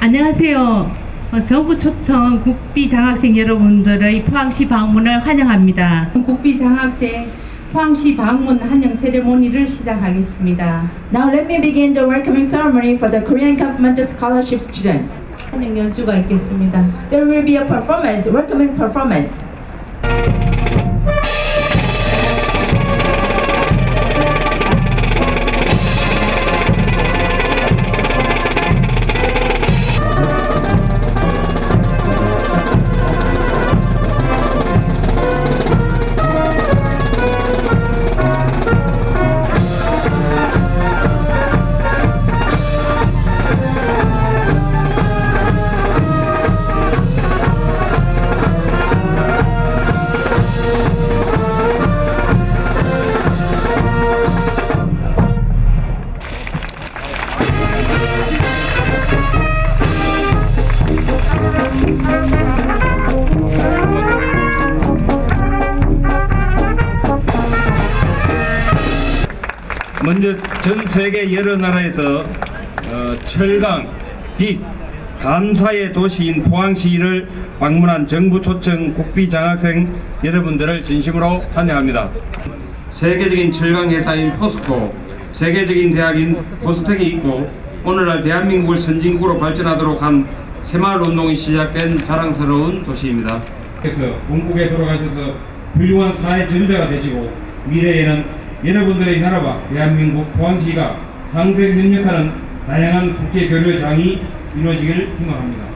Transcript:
안녕하세요. 어, 정부 초청 국비 장학생 여러분들의 포항시 방문을 환영합니다. 국비 장학생 포항시 방문 환영 세레모니를 시작하겠습니다. Now let me begin the welcoming ceremony for the Korean government scholarship students. 환영 연주가 있겠습니다. There will be a performance, welcoming performance. 먼저 전 세계 여러 나라에서 어, 철강, 빛, 감사의 도시인 포항시를 방문한 정부 초청 국비 장학생 여러분들을 진심으로 환영합니다. 세계적인 철강 회사인 포스코, 세계적인 대학인 포스텍이 있고 오늘날 대한민국을 선진국으로 발전하도록 한 새마을 운동이 시작된 자랑스러운 도시입니다. 그래서 본국에 돌아가셔서 훌륭한 사회 전자가 되시고 미래에는 여러분들의 나라와 대한민국 포항시가 상세히 협력하는 다양한 국제교류 장이 이루어지길 희망합니다.